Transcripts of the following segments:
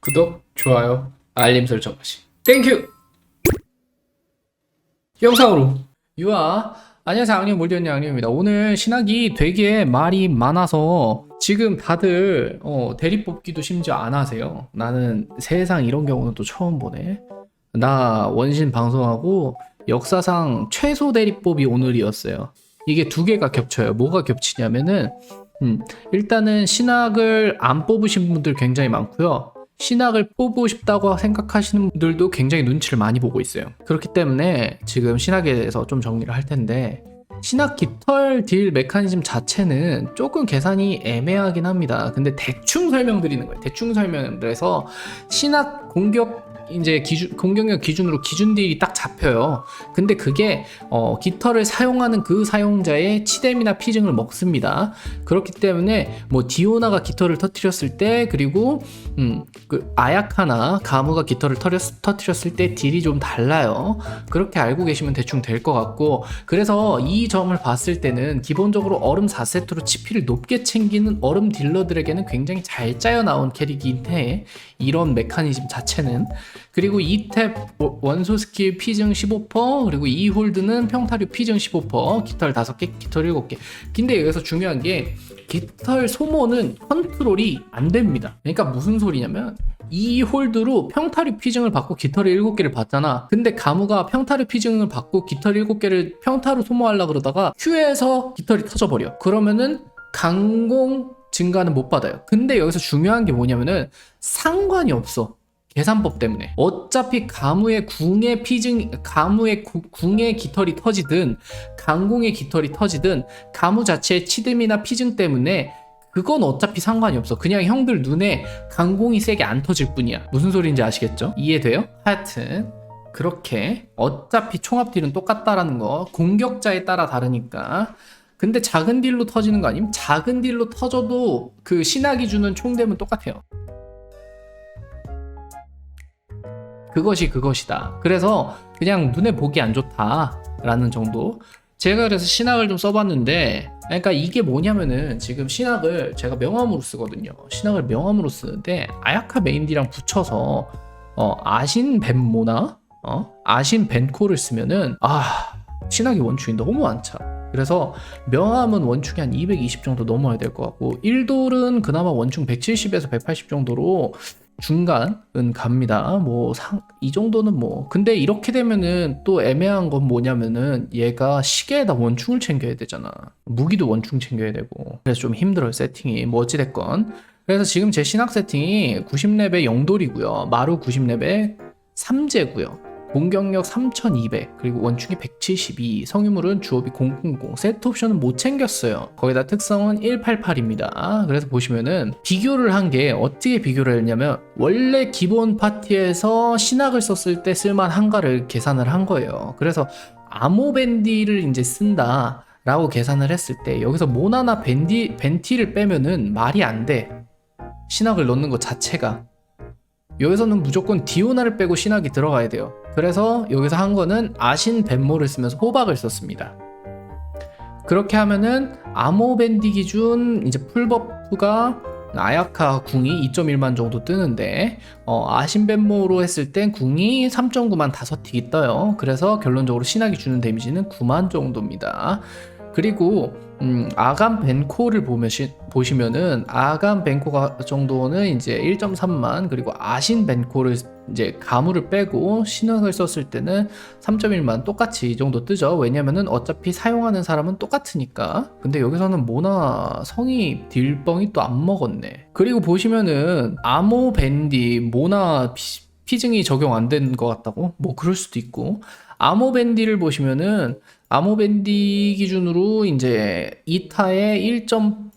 구독, 좋아요, 알림 설정까지. 땡큐! 영상으로. 유아 안녕하세요 악령 몰디언니 악령입니다. 오늘 신학이 되게 말이 많아서 지금 다들 어, 대리 뽑기도 심지어 안 하세요. 나는 세상 이런 경우는 또 처음 보네. 나 원신 방송하고 역사상 최소 대리법이 오늘이었어요. 이게 두 개가 겹쳐요. 뭐가 겹치냐면은 음, 일단은 신학을 안 뽑으신 분들 굉장히 많고요 신학을 뽑고 싶다고 생각하시는 분들도 굉장히 눈치를 많이 보고 있어요. 그렇기 때문에 지금 신학에 대해서 좀 정리를 할 텐데 신학 깃털 딜 메커니즘 자체는 조금 계산이 애매하긴 합니다. 근데 대충 설명드리는 거예요. 대충 설명을 해서 신학 공격 이제 기준 공격력 기준으로 기준 딜이 딱 잡혀요. 근데 그게 어, 깃털을 사용하는 그 사용자의 치뎀이나 피증을 먹습니다. 그렇기 때문에 뭐 디오나가 깃털을 터트렸을 때 그리고 음, 그 아야카나 가무가 깃털을 터렸, 터트렸을 때 딜이 좀 달라요. 그렇게 알고 계시면 대충 될 것 같고 그래서 이 점을 봤을 때는 기본적으로 얼음 4세트로 치피를 높게 챙기는 얼음 딜러들에게는 굉장히 잘 짜여 나온 캐릭인데 이런 메커니즘 자체는 그리고 2탭 원소 스킬 피증 15% 그리고 2홀드는 평타류 피증 15% 깃털 5개 깃털 7개. 근데 여기서 중요한 게 깃털 소모는 컨트롤이 안 됩니다. 그러니까 무슨 소리냐면 이 홀드로 평타류 피증을 받고 깃털 7개를 받잖아. 근데 가무가 평타류 피증을 받고 깃털 7개를 평타로 소모하려 그러다가 Q에서 깃털이 터져버려. 그러면은 강공 증가는 못 받아요. 근데 여기서 중요한 게 뭐냐면은 상관이 없어 계산법 때문에. 어차피 가무의 궁의 피증 가무의 구- 궁의 깃털이 터지든 강공의 깃털이 터지든 가무 자체의 치듬이나 피증 때문에 그건 어차피 상관이 없어. 그냥 형들 눈에 강공이 세게 안 터질 뿐이야. 무슨 소리인지 아시겠죠? 이해돼요? 하여튼 그렇게 어차피 총합 딜은 똑같다라는 거 공격자에 따라 다르니까. 근데 작은 딜로 터지는 거 아니면 작은 딜로 터져도 그 신학이 주는 총뎀은 똑같아요 그것이 그것이다. 그래서 그냥 눈에 보기 안 좋다라는 정도. 제가 그래서 신학을 좀 써봤는데, 그러니까 이게 뭐냐면은 지금 신학을 제가 명함으로 쓰거든요. 신학을 명함으로 쓰는데 아야카 메인디랑 붙여서 어, 아신 벤모나 어? 아신 벤코를 쓰면은 아 신학이 원축이 너무 많죠. 그래서 명함은 원축이 한 220 정도 넘어야 될 것 같고 1돌은 그나마 원축 170에서 180 정도로 중간은 갑니다. 뭐 상 이 정도는 뭐 근데 이렇게 되면은 또 애매한 건 뭐냐면은 얘가 시계에다 원충을 챙겨야 되잖아. 무기도 원충 챙겨야 되고 그래서 좀 힘들어요 세팅이. 뭐 어찌 됐건 그래서 지금 제 신학 세팅이 90렙의 영돌이고요. 마루 90렙의 삼재고요. 공격력 3200 그리고 원축이 172 성유물은 주업이 000 세트 옵션은 못 챙겼어요. 거기다 특성은 188입니다. 그래서 보시면은 비교를 한 게 어떻게 비교를 했냐면 원래 기본 파티에서 신학을 썼을 때 쓸만한가를 계산을 한 거예요. 그래서 아모 밴디를 이제 쓴다 라고 계산을 했을 때 여기서 모나나 밴디 벤티를 빼면은 말이 안돼. 신학을 넣는 것 자체가 여기서는 무조건 디오나를 빼고 신학이 들어가야 돼요. 그래서 여기서 한 거는 아신 벤모를 쓰면서 호박을 썼습니다. 그렇게 하면은 아모 밴디 기준 이제 풀버프가 아야카 궁이 2.1만 정도 뜨는데 어, 아신 벤모로 했을 땐 궁이 3.9만 5틱이 떠요. 그래서 결론적으로 신학이 주는 데미지는 9만 정도입니다. 그리고 음, 아감 벤코를 보면시, 보시면은 아감 벤코 정도는 이제 1.3만 그리고 아신 벤코를 이제 가무를 빼고 신학을 썼을 때는 3.1만 똑같이 이 정도 뜨죠. 왜냐면은 어차피 사용하는 사람은 똑같으니까. 근데 여기서는 모나 성이 딜뻥이 또 안 먹었네. 그리고 보시면은 아모 밴디 모나 피, 피증이 적용 안 된 것 같다고? 뭐 그럴 수도 있고. 아모 밴디를 보시면은 아모밴디 기준으로 이제 2타에 1.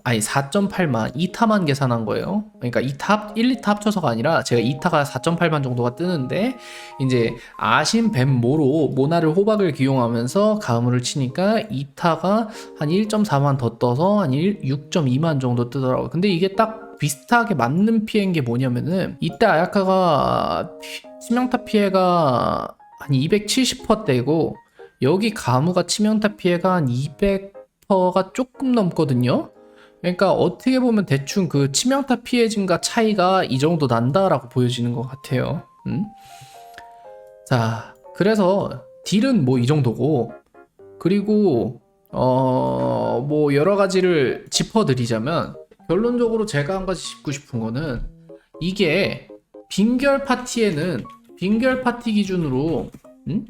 아니 4.8만 2타만 계산한 거예요. 그러니까 2타 1, 2타 합쳐서가 아니라 제가 2타가 4.8만 정도가 뜨는데 이제 아신 뱀 모로 모나를 호박을 기용하면서 가물을 치니까 2타가 한 1.4만 더 떠서 한 6.2만 정도 뜨더라고요. 근데 이게 딱 비슷하게 맞는 피해인 게 뭐냐면은 이때 아야카가 피- 치명타 피해가 한 270%대고 여기 가무가 치명타 피해가 한 200%가 조금 넘거든요. 그러니까 어떻게 보면 대충 그 치명타 피해진과 차이가 이 정도 난다라고 보여지는 것 같아요. 음? 자, 그래서 딜은 뭐 이 정도고, 그리고 어, 뭐 여러 가지를 짚어드리자면 결론적으로 제가 한 가지 짚고 싶은 거는 이게 빙결 파티에는 빙결 파티 기준으로 음?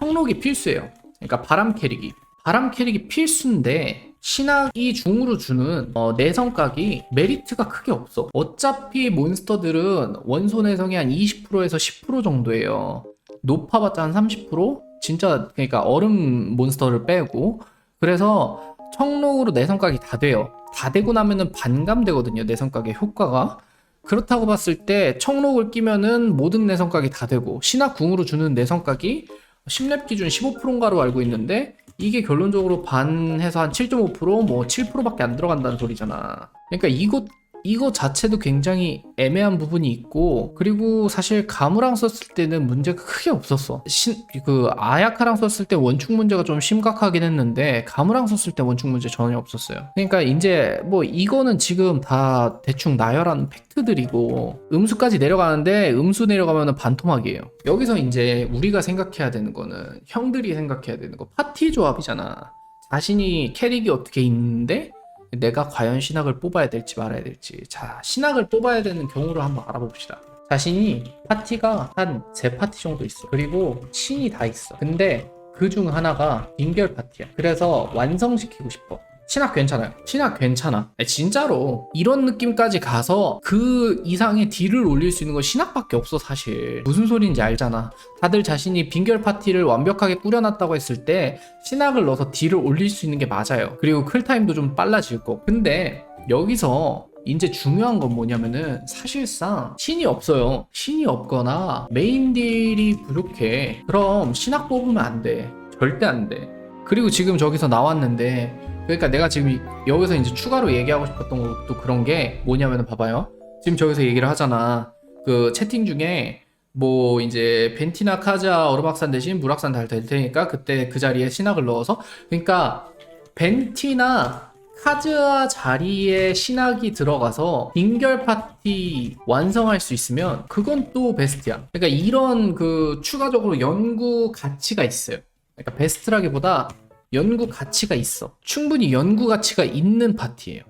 청록이 필수예요. 그러니까 바람 캐릭이 바람 캐릭이 필수인데 신학이 중으로 주는 어, 내성각이 메리트가 크게 없어. 어차피 몬스터들은 원소 내성이 한 20%에서 10% 정도예요. 높아봤자 한 30%? 진짜 그러니까 얼음 몬스터를 빼고 그래서 청록으로 내성각이 다 돼요. 다 되고 나면은 반감되거든요. 내성각의 효과가. 그렇다고 봤을 때 청록을 끼면은 모든 내성각이 다 되고 신학 궁으로 주는 내성각이 10렙 기준 15%인가로 알고 있는데 이게 결론적으로 반해서 한 7.5%뭐 7%밖에 안 들어간다는 소리잖아. 그러니까 이거 이거 자체도 굉장히 애매한 부분이 있고 그리고 사실 가무랑 썼을 때는 문제가 크게 없었어. 신, 그 아야카랑 썼을 때 원축 문제가 좀 심각하긴 했는데 가무랑 썼을 때 원축 문제 전혀 없었어요. 그러니까 이제 뭐 이거는 지금 다 대충 나열한 팩트들이고 음수까지 내려가는데 음수 내려가면 반토막이에요. 여기서 이제 우리가 생각해야 되는 거는 형들이 생각해야 되는 거 파티 조합이잖아. 자신이 캐릭이 어떻게 있는데 내가 과연 신학을 뽑아야 될지 말아야 될지. 자, 신학을 뽑아야 되는 경우를 한번 알아봅시다. 자신이 파티가 한 세 파티 정도 있어. 그리고 신이 다 있어. 근데 그 중 하나가 빙결 파티야. 그래서 완성시키고 싶어. 신학 괜찮아요. 신학 괜찮아. 진짜로 이런 느낌까지 가서 그 이상의 딜을 올릴 수 있는 건 신학밖에 없어 사실. 무슨 소리인지 알잖아. 다들 자신이 빙결 파티를 완벽하게 꾸려놨다고 했을 때 신학을 넣어서 딜을 올릴 수 있는 게 맞아요. 그리고 클 타임도 좀 빨라질 거. 근데 여기서 이제 중요한 건 뭐냐면은 사실상 신이 없어요. 신이 없거나 메인 딜이 부족해. 그럼 신학 뽑으면 안 돼. 절대 안 돼. 그리고 지금 저기서 나왔는데 그러니까 내가 지금 여기서 이제 추가로 얘기하고 싶었던 것도 그런 게 뭐냐면은 봐봐요. 지금 저기서 얘기를 하잖아. 그 채팅 중에 뭐 이제 벤티나 카자 어르박산 대신 물악산 달 될 테니까 그때 그 자리에 신학을 넣어서 그러니까 벤티나 카즈아 자리에 신학이 들어가서 빙결 파티 완성할 수 있으면 그건 또 베스트야. 그러니까 이런 그 추가적으로 연구 가치가 있어요. 그러니까 베스트라기보다 연구 가치가 있어. 충분히 연구 가치가 있는 파티예요.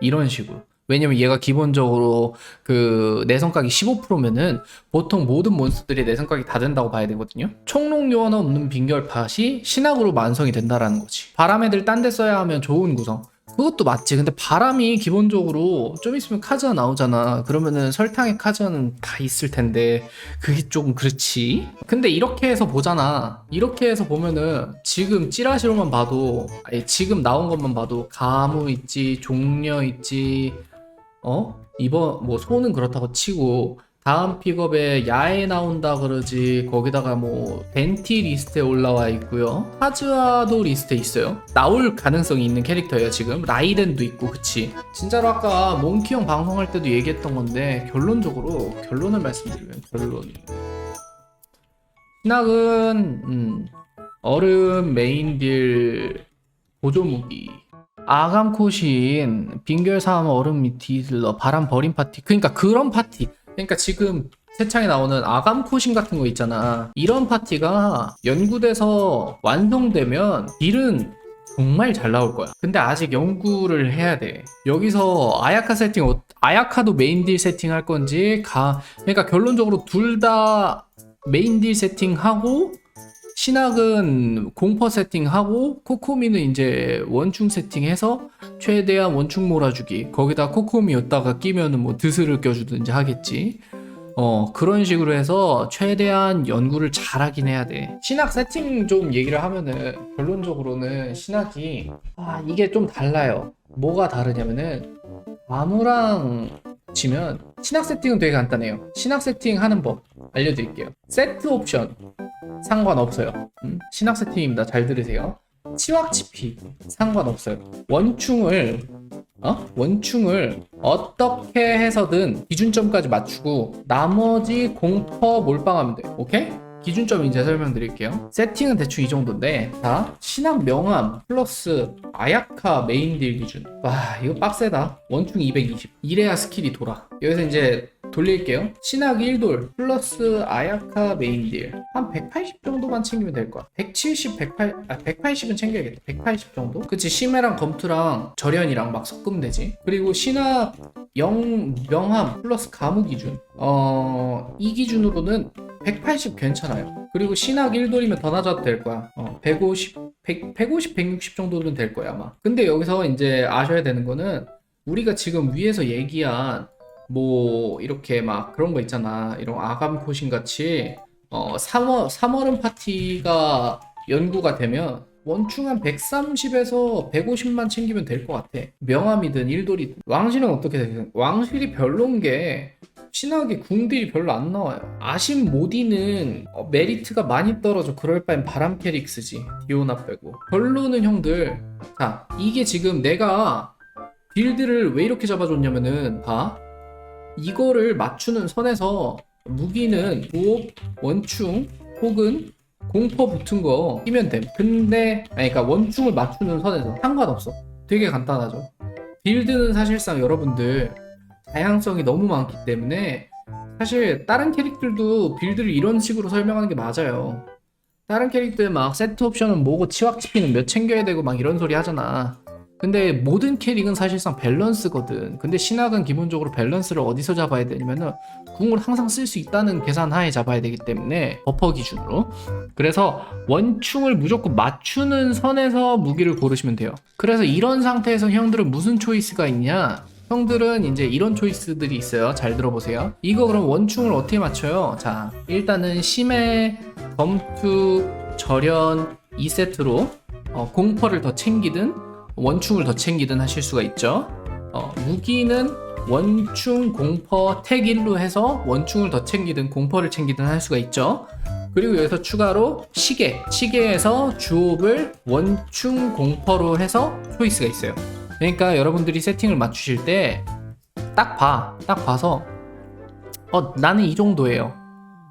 이런 식으로. 왜냐면 얘가 기본적으로 그 내성각이 15%면은 보통 모든 몬스터들이 내성각이 다 된다고 봐야 되거든요. 총록 요원 없는 빙결팟이 신학으로 완성이 된다라는 거지. 바람 애들 딴 데 써야 하면 좋은 구성. 그것도 맞지. 근데 바람이 기본적으로 좀 있으면 카즈가 나오잖아. 그러면은 설탕의 카즈는 다 있을 텐데 그게 조금 그렇지. 근데 이렇게 해서 보잖아. 이렇게 해서 보면은 지금 찌라시로만 봐도 아니 지금 나온 것만 봐도 가무 있지, 종려 있지, 어? 이번 뭐 소는 그렇다고 치고 다음 픽업에 야에 나온다 그러지 거기다가 뭐 벤티 리스트에 올라와 있고요. 하즈아도 리스트에 있어요. 나올 가능성이 있는 캐릭터예요 지금. 라이덴도 있고 그치? 진짜로 아까 몽키 형 방송할 때도 얘기했던 건데 결론적으로 결론을 말씀드리면 결론 신학은 음, 얼음 메인딜 보조 무기. 아감코신 빙결사암 얼음 미티들러 바람 버린 파티. 그러니까 그런 파티 그러니까 지금 세창에 나오는 아감코신 같은 거 있잖아. 이런 파티가 연구돼서 완성되면 딜은 정말 잘 나올 거야. 근데 아직 연구를 해야 돼. 여기서 아야카 세팅 어- 아야카도 메인 딜 세팅 할 건지 가 그러니까 결론적으로 둘 다 메인 딜 세팅하고 신학은 공퍼 세팅하고 코코미는 이제 원충 세팅해서 최대한 원충 몰아주기. 거기다 코코미였다가 끼면은 뭐 드스를 껴주든지 하겠지. 어 그런 식으로 해서 최대한 연구를 잘하긴 해야 돼. 신학 세팅 좀 얘기를 하면은 결론적으로는 신학이 아 이게 좀 달라요. 뭐가 다르냐면은 아무랑 치면 신학 세팅은 되게 간단해요 신학 세팅 하는 법 알려드릴게요 세트 옵션 상관없어요. 음, 신학 세팅입니다. 잘 들으세요. 치왁치피 상관없어요. 원충을 어? 원충을 어떻게 해서든 기준점까지 맞추고 나머지 공퍼 몰빵하면 돼. 오케이? 기준점 이제 설명드릴게요. 세팅은 대충 이 정도인데, 자, 신학 명함 플러스 아야카 메인 딜 기준. 와, 이거 빡세다. 원충 220. 이래야 스킬이 돌아. 여기서 이제 돌릴게요. 신학 1돌 플러스 아야카 메인 딜. 한 180 정도만 챙기면 될 거야. 170, 180, 아, 180은 챙겨야겠다. 180 정도? 그치, 심해랑 검투랑 절연이랑 막 섞으면 되지. 그리고 신학 영 명함 플러스 가무 기준. 어, 이 기준으로는 180 괜찮아요. 그리고 신학 1돌이면 더 낮아도 될 거야. 어, 150, 100, 150, 160 정도는 될 거야, 아마. 근데 여기서 이제 아셔야 되는 거는 우리가 지금 위에서 얘기한 뭐 이렇게 막 그런 거 있잖아. 이런 아감 코신 같이 어 3월 3월은 파티가 연구가 되면 원충 한 130에서 150만 챙기면 될 것 같아. 명함이든 일돌이든. 왕실은 어떻게 되든 왕실이 별론 게 신학의 궁들이 별로 안 나와요. 아신 모디는 어, 메리트가 많이 떨어져. 그럴 바엔 바람 캐릭 쓰지. 디오나 빼고. 별로는 형들. 자, 이게 지금 내가 빌드를 왜 이렇게 잡아줬냐면은 봐. 이거를 맞추는 선에서 무기는 보호, 원충 혹은 공포 붙은 거 끼면 됨. 근데 아니 그러니까 원충을 맞추는 선에서 상관없어. 되게 간단하죠. 빌드는 사실상 여러분들 다양성이 너무 많기 때문에 사실 다른 캐릭들도 빌드를 이런 식으로 설명하는 게 맞아요. 다른 캐릭들 막 세트 옵션은 뭐고 치확 치피는 몇 챙겨야 되고 막 이런 소리 하잖아. 근데 모든 캐릭은 사실상 밸런스거든. 근데 신학은 기본적으로 밸런스를 어디서 잡아야 되냐면은 궁을 항상 쓸 수 있다는 계산 하에 잡아야 되기 때문에 버퍼 기준으로. 그래서 원충을 무조건 맞추는 선에서 무기를 고르시면 돼요. 그래서 이런 상태에서 형들은 무슨 초이스가 있냐? 형들은 이제 이런 초이스들이 있어요. 잘 들어보세요. 이거 그럼 원충을 어떻게 맞춰요? 자, 일단은 심해, 검투, 절연 2세트로 어, 공퍼를 더 챙기든 원충을 더 챙기든 하실 수가 있죠. 어, 무기는 원충, 공퍼, 택일로 해서 원충을 더 챙기든 공퍼를 챙기든 할 수가 있죠. 그리고 여기서 추가로 시계, 시계에서 주옵을 원충, 공퍼로 해서 초이스가 있어요. 그러니까 여러분들이 세팅을 맞추실 때 딱 봐, 딱 봐서 어 나는 이 정도예요.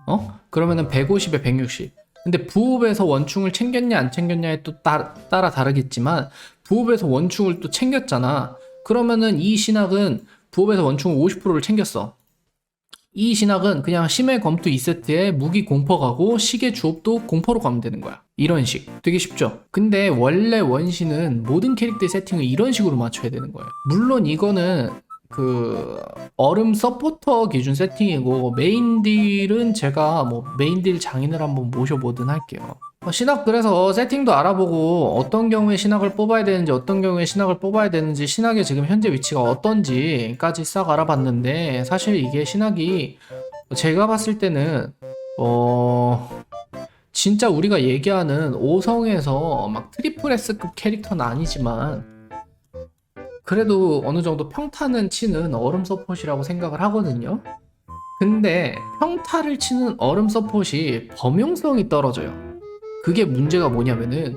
어? 그러면은 150에 160. 근데 부업에서 원충을 챙겼냐 안 챙겼냐에 또 따, 따라 다르겠지만 부업에서 원충을 또 챙겼잖아. 그러면은 이 신학은 부업에서 원충 50%를 챙겼어. 이 신학은 그냥 심해 검투 2세트에 무기 공퍼 가고 시계 주업도 공퍼로 가면 되는 거야. 이런 식. 되게 쉽죠? 근데 원래 원신은 모든 캐릭터 세팅을 이런 식으로 맞춰야 되는 거예요. 물론 이거는 그 얼음 서포터 기준 세팅이고 메인 딜은 제가 뭐 메인 딜 장인을 한번 모셔보든 할게요. 어, 신학 그래서 세팅도 알아보고 어떤 경우에 신학을 뽑아야 되는지 어떤 경우에 신학을 뽑아야 되는지 신학의 지금 현재 위치가 어떤지까지 싹 알아봤는데 사실 이게 신학이 제가 봤을 때는 어 진짜 우리가 얘기하는 5성에서 막 트리플 S급 캐릭터는 아니지만 그래도 어느 정도 평타는 치는 얼음 서폿이라고 생각을 하거든요. 근데 평타를 치는 얼음 서폿이 범용성이 떨어져요. 그게 문제가 뭐냐면은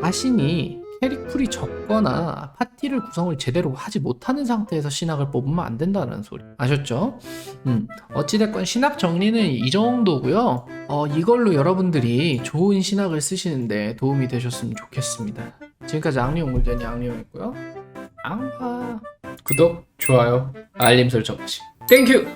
자신이 캐릭풀이 적거나 파티를 구성을 제대로 하지 못하는 상태에서 신학을 뽑으면 안 된다는 소리 아셨죠? 음 어찌됐건 신학 정리는 이 정도고요. 어 이걸로 여러분들이 좋은 신학을 쓰시는데 도움이 되셨으면 좋겠습니다. 지금까지 악리용 물견이 악리용이고요. 앙파 구독 좋아요 알림 설정까지 땡큐